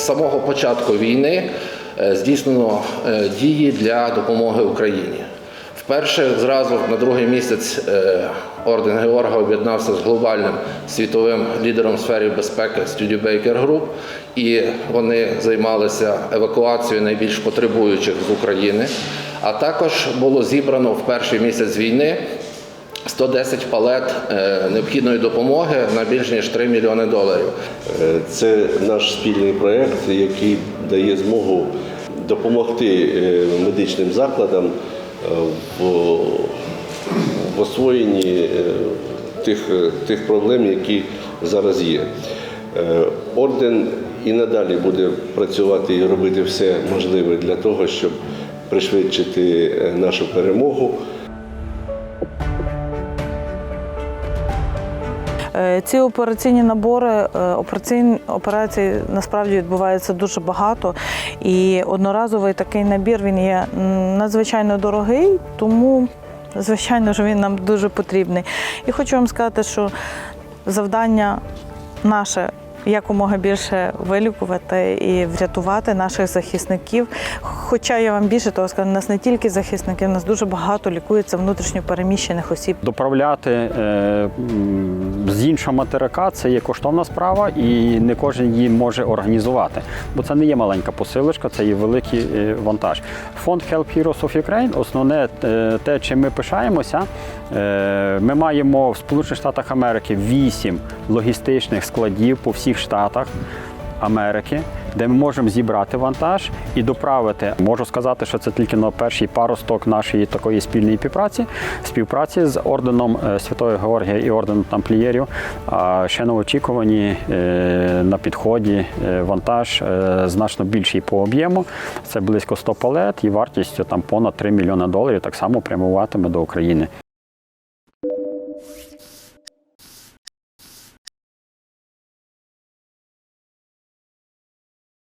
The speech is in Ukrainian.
самого початку війни е, здійснено е, дії для допомоги Україні. Вперше зразу на другий місяць е, орден Георга об'єднався з глобальним світовим лідером в сфері безпеки Studebaker Group, і вони займалися евакуацією найбільш потребуючих з України. А також було зібрано в перший місяць війни 110 палет е, необхідної допомоги на більш ніж 3 мільйони доларів. Е, Це наш спільний проєкт, який дає змогу допомогти е, медичним закладам в, в освоєнні тих, тих проблем, які зараз є. Орден і надалі буде працювати і робити все можливе для того, щоб пришвидшити нашу перемогу. Ці операційні набори, е, операційні операцій насправді відбувається дуже багато. І одноразовий такий набір він є надзвичайно дорогий, тому звичайно ж він нам дуже потрібний. І хочу вам сказати, що завдання наше. Якомога більше вилікувати і врятувати наших захисників. Хоча я вам більше того скажу, у нас не тільки захисники, у нас дуже багато лікується внутрішньо переміщених осіб. Доправляти е, з іншого материка це є коштовна справа, і не кожен її може організувати. Бо це не є маленька посилочка, це є великий е, вантаж. Фонд Help Heroes of Ukraine, основне е, те, чим ми пишаємося, ми маємо в Сполучених Штатах Америки вісім логістичних складів по всіх штатах. Америки, де ми можемо зібрати вантаж і доправити. Можу сказати, що це тільки на перший паросток нашої такої спільної співпраці, співпраці з орденом е, Святого Георгія і орденом тамплієрів. А ще на очікуванні е, на підході е, вантаж е, значно більший по об'єму. Це близько 100 палет і вартістю там понад 3 мільйони доларів так само прямуватиме до України.